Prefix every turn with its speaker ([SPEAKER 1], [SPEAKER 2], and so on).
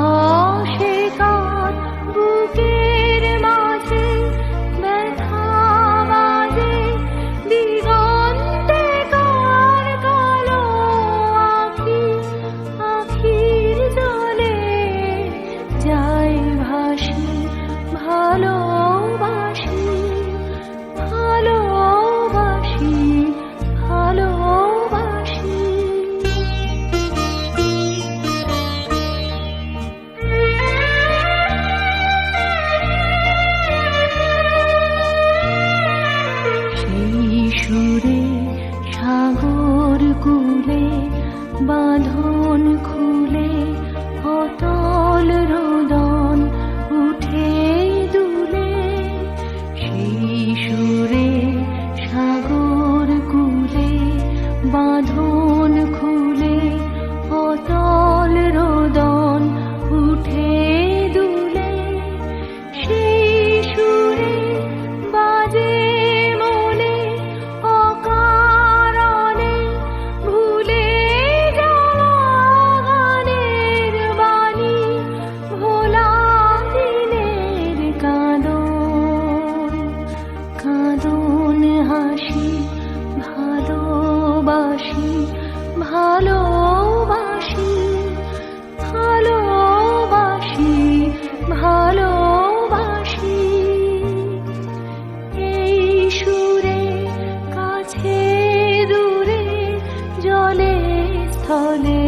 [SPEAKER 1] 好事。এই সুরে সাগর কুলে, বাঁধন খুলে, অতল রোদন উঠে দুলে। সেই সুরে সাগর কুলে, বাঁধন খুলে, অতল রোদন এখানে